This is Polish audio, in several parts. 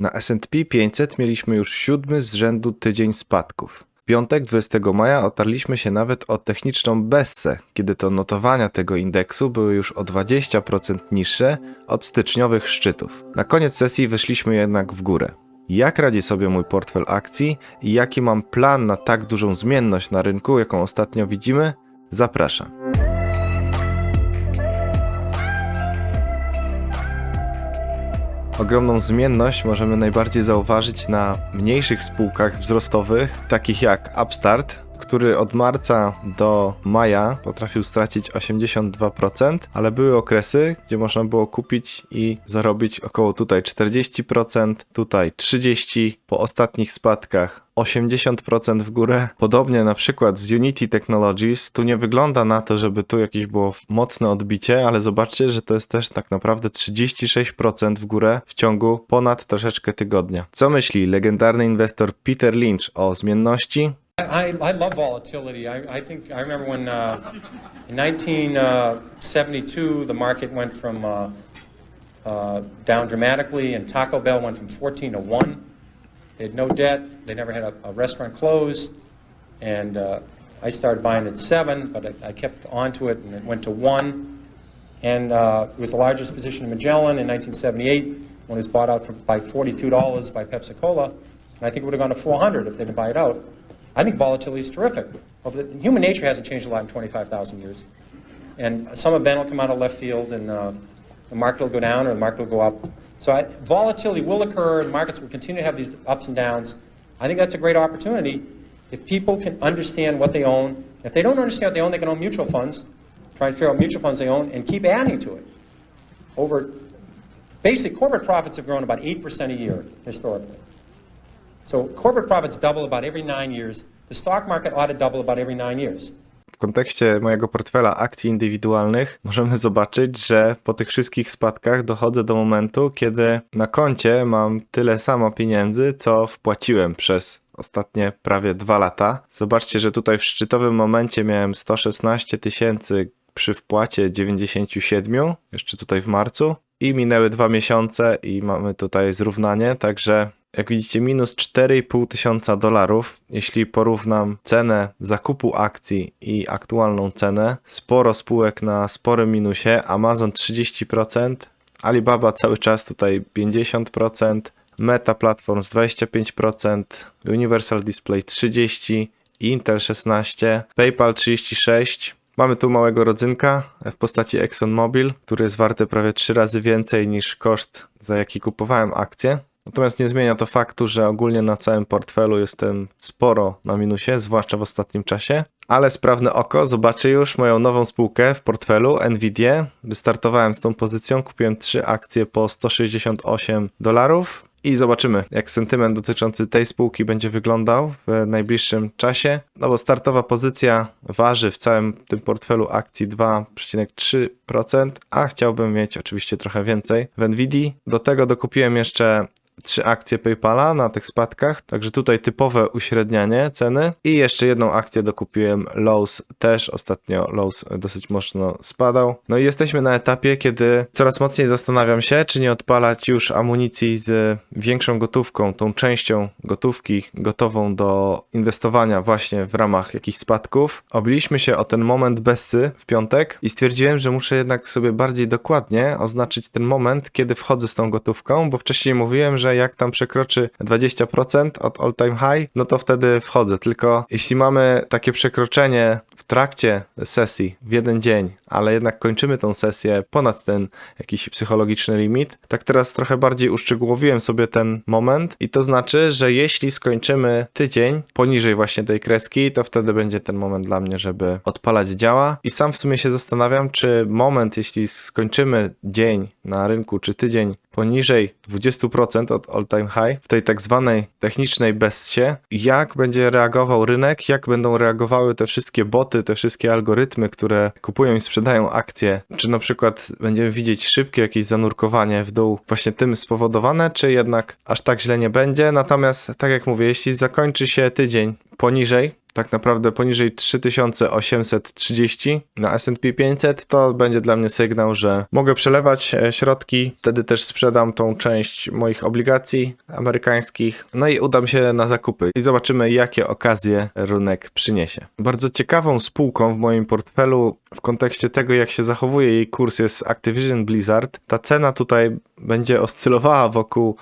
Na S&P 500 mieliśmy już siódmy z rzędu tydzień spadków. W piątek 20 maja otarliśmy się nawet o techniczną Bessę, kiedy to notowania tego indeksu były już o 20% niższe od styczniowych szczytów. Na koniec sesji wyszliśmy jednak w górę. Jak radzi sobie mój portfel akcji i jaki mam plan na tak dużą zmienność na rynku, jaką ostatnio widzimy? Zapraszam. Ogromną zmienność możemy najbardziej zauważyć na mniejszych spółkach wzrostowych, takich jak Upstart, który od marca do maja potrafił stracić 82%, ale były okresy, gdzie można było kupić i zarobić około tutaj 40%, tutaj 30%, po ostatnich spadkach 80% w górę. Podobnie na przykład z Unity Technologies, tu nie wygląda na to, żeby tu jakieś było mocne odbicie, ale zobaczcie, że to jest też tak naprawdę 36% w górę w ciągu ponad troszeczkę tygodnia. Co myśli legendarny inwestor Peter Lynch o zmienności? I, I love volatility. I, I think I remember when uh, in 1972 the market went from uh, uh, down dramatically, and Taco Bell went from 14 to one. They had no debt. They never had a, a restaurant close, and uh, I started buying at seven, but I, I kept on to it, and it went to one. And uh, it was the largest position in Magellan in 1978 when it was bought out for, by $42 by Pepsi Cola. And I think it would have gone to 400 if they didn't buy it out. I think volatility is terrific. The, human nature hasn't changed a lot in 25,000 years. And some event will come out of left field and uh, the market will go down or the market will go up. So I, volatility will occur and markets will continue to have these ups and downs. I think that's a great opportunity if people can understand what they own. If they don't understand what they own, they can own mutual funds, try and figure out mutual funds they own, and keep adding to it. Over, basically, corporate profits have grown about 8% a year historically. So corporate profits double about every nine years. The stock market ought to double about every nine years. W kontekście mojego portfela akcji indywidualnych możemy zobaczyć, że po tych wszystkich spadkach dochodzę do momentu, kiedy na koncie mam tyle samo pieniędzy, co wpłaciłem przez ostatnie prawie dwa lata. Zobaczcie, że tutaj w szczytowym momencie miałem 116 tysięcy przy wpłacie 97, jeszcze tutaj w marcu. I minęły dwa miesiące i mamy tutaj zrównanie, także jak widzicie, minus 4,5 tysiąca dolarów. Jeśli porównam cenę zakupu akcji i aktualną cenę, sporo spółek na sporym minusie, Amazon 30%, Alibaba cały czas tutaj 50%, Meta Platforms 25%, Universal Display 30%, Intel 16%, PayPal 36%. Mamy tu małego rodzynka w postaci ExxonMobil, który jest warty prawie 3 razy więcej niż koszt, za jaki kupowałem akcję. Natomiast nie zmienia to faktu, że ogólnie na całym portfelu jestem sporo na minusie, zwłaszcza w ostatnim czasie. Ale sprawne oko zobaczy już moją nową spółkę w portfelu Nvidia. Wystartowałem z tą pozycją, kupiłem trzy akcje po 168 dolarów. I zobaczymy, jak sentyment dotyczący tej spółki będzie wyglądał w najbliższym czasie. No bo startowa pozycja waży w całym tym portfelu akcji 2,3%, a chciałbym mieć oczywiście trochę więcej w Nvidia. Do tego dokupiłem jeszcze trzy akcje PayPala na tych spadkach, także tutaj typowe uśrednianie ceny i jeszcze jedną akcję dokupiłem Lowe's, też ostatnio Lowe's dosyć mocno spadał. No i jesteśmy na etapie, kiedy coraz mocniej zastanawiam się, czy nie odpalać już amunicji z większą gotówką, tą częścią gotówki gotową do inwestowania właśnie w ramach jakichś spadków. Obiliśmy się o ten moment Bessy w piątek i stwierdziłem, że muszę jednak sobie bardziej dokładnie oznaczyć ten moment, kiedy wchodzę z tą gotówką, bo wcześniej mówiłem, że jak tam przekroczy 20% od all time high, no to wtedy wchodzę. Tylko jeśli mamy takie przekroczenie w trakcie sesji w jeden dzień, ale jednak kończymy tą sesję ponad ten jakiś psychologiczny limit, tak teraz trochę bardziej uszczegółowiłem sobie ten moment i to znaczy, że jeśli skończymy tydzień poniżej właśnie tej kreski, to wtedy będzie ten moment dla mnie, żeby odpalać działa i sam w sumie się zastanawiam, czy moment, jeśli skończymy dzień na rynku, czy tydzień poniżej 20% od all time high w tej tak zwanej technicznej bessie, jak będzie reagował rynek, jak będą reagowały te wszystkie boty, te wszystkie algorytmy, które kupują i sprzedają akcje, czy na przykład będziemy widzieć szybkie jakieś zanurkowanie w dół właśnie tym spowodowane, czy jednak aż tak źle nie będzie, natomiast tak jak mówię, jeśli zakończy się tydzień poniżej tak naprawdę poniżej 3830 na S&P 500, to będzie dla mnie sygnał, że mogę przelewać e, środki, wtedy też sprzedam tą część moich obligacji amerykańskich, no i udam się na zakupy i zobaczymy, jakie okazje rynek przyniesie. Bardzo ciekawą spółką w moim portfelu w kontekście tego, jak się zachowuje jej kurs jest Activision Blizzard. Ta cena tutaj będzie oscylowała wokół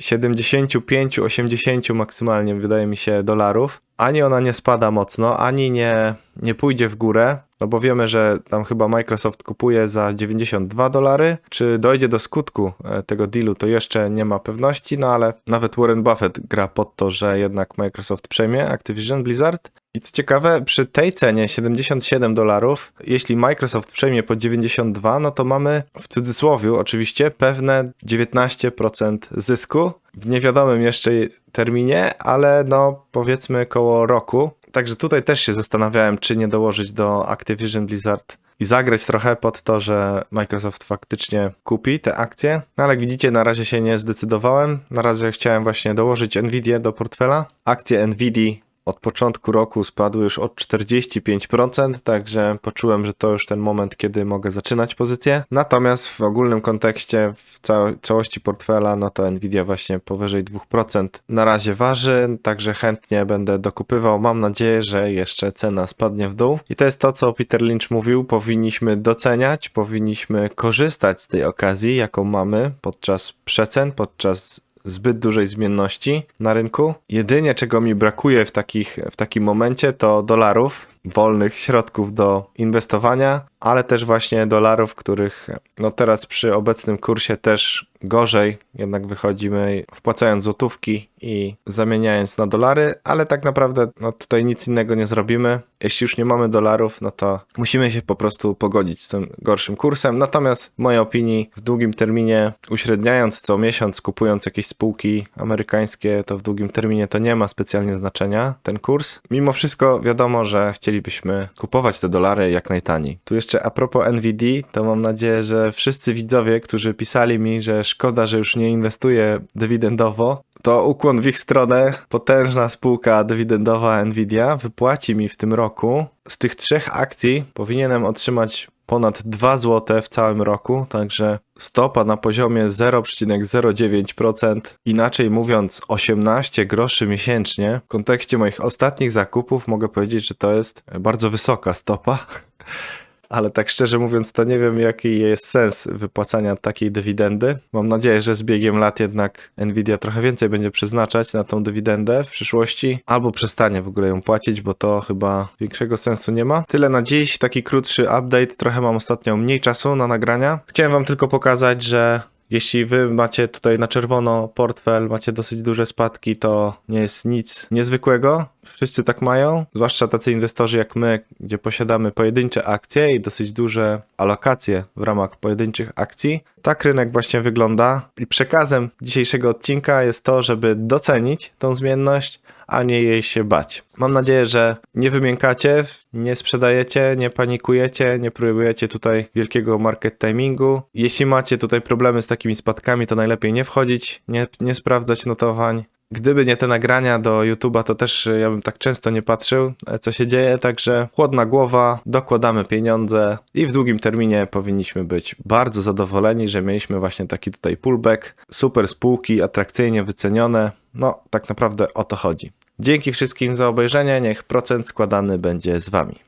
75-80 maksymalnie, wydaje mi się, dolarów. Ani ona nie spada mocno, ani nie, nie pójdzie w górę, no bo wiemy, że tam chyba Microsoft kupuje za 92 dolary. Czy dojdzie do skutku e, tego dealu, to jeszcze nie ma pewności, no ale nawet Warren Buffett gra pod to, że jednak Microsoft przejmie Activision Blizzard. I co ciekawe, przy tej cenie 77 dolarów, jeśli Microsoft przejmie po 92, no to mamy w cudzysłowie oczywiście pewne 19% zysku w niewiadomym jeszcze terminie, ale no powiedzmy koło roku. Także tutaj też się zastanawiałem, czy nie dołożyć do Activision Blizzard i zagrać trochę pod to, że Microsoft faktycznie kupi te akcje. No ale jak widzicie, na razie się nie zdecydowałem. Na razie chciałem właśnie dołożyć Nvidia do portfela. Akcje Nvidia od początku roku spadły już od 45%, także poczułem, że to już ten moment, kiedy mogę zaczynać pozycję. Natomiast w ogólnym kontekście, w cał- całości portfela, no to Nvidia właśnie powyżej 2% na razie waży, także chętnie będę dokupywał. Mam nadzieję, że jeszcze cena spadnie w dół. I to jest to, co Peter Lynch mówił, powinniśmy doceniać, powinniśmy korzystać z tej okazji, jaką mamy podczas przecen, podczas zbyt dużej zmienności na rynku. Jedynie czego mi brakuje w, takich, w takim momencie to dolarów, wolnych środków do inwestowania, ale też właśnie dolarów, których no teraz przy obecnym kursie też gorzej jednak wychodzimy wpłacając złotówki i zamieniając na dolary, ale tak naprawdę no tutaj nic innego nie zrobimy. Jeśli już nie mamy dolarów, no to musimy się po prostu pogodzić z tym gorszym kursem. Natomiast w mojej opinii w długim terminie uśredniając co miesiąc, kupując jakieś spółki amerykańskie, to w długim terminie to nie ma specjalnie znaczenia ten kurs. Mimo wszystko wiadomo, że chcielibyśmy kupować te dolary jak najtaniej. Tu jeszcze a propos NVD, to mam nadzieję, że wszyscy widzowie, którzy pisali mi, że szkoda, że już nie inwestuję dywidendowo, to ukłon w ich stronę. Potężna spółka dywidendowa Nvidia wypłaci mi w tym roku z tych trzech akcji powinienem otrzymać ponad 2 zł w całym roku, także stopa na poziomie 0,09%, inaczej mówiąc 18 groszy miesięcznie. W kontekście moich ostatnich zakupów mogę powiedzieć, że to jest bardzo wysoka stopa. Ale tak szczerze mówiąc, to nie wiem, jaki jest sens wypłacania takiej dywidendy. Mam nadzieję, że z biegiem lat jednak Nvidia trochę więcej będzie przeznaczać na tą dywidendę w przyszłości, albo przestanie w ogóle ją płacić, bo to chyba większego sensu nie ma. Tyle na dziś, taki krótszy update. Trochę mam ostatnio mniej czasu na nagrania. Chciałem Wam tylko pokazać, że jeśli wy macie tutaj na czerwono portfel, macie dosyć duże spadki, to nie jest nic niezwykłego. Wszyscy tak mają, zwłaszcza tacy inwestorzy jak my, gdzie posiadamy pojedyncze akcje i dosyć duże alokacje w ramach pojedynczych akcji. Tak rynek właśnie wygląda i przekazem dzisiejszego odcinka jest to, żeby docenić tą zmienność, a nie jej się bać. Mam nadzieję, że nie wymiękacie, nie sprzedajecie, nie panikujecie, nie próbujecie tutaj wielkiego market timingu. Jeśli macie tutaj problemy z takimi spadkami, to najlepiej nie wchodzić, nie, nie sprawdzać notowań. Gdyby nie te nagrania do YouTube'a, to też ja bym tak często nie patrzył, e, co się dzieje, także chłodna głowa, dokładamy pieniądze i w długim terminie powinniśmy być bardzo zadowoleni, że mieliśmy właśnie taki tutaj pullback, super spółki, atrakcyjnie wycenione, no tak naprawdę o to chodzi. Dzięki wszystkim za obejrzenie, niech procent składany będzie z Wami.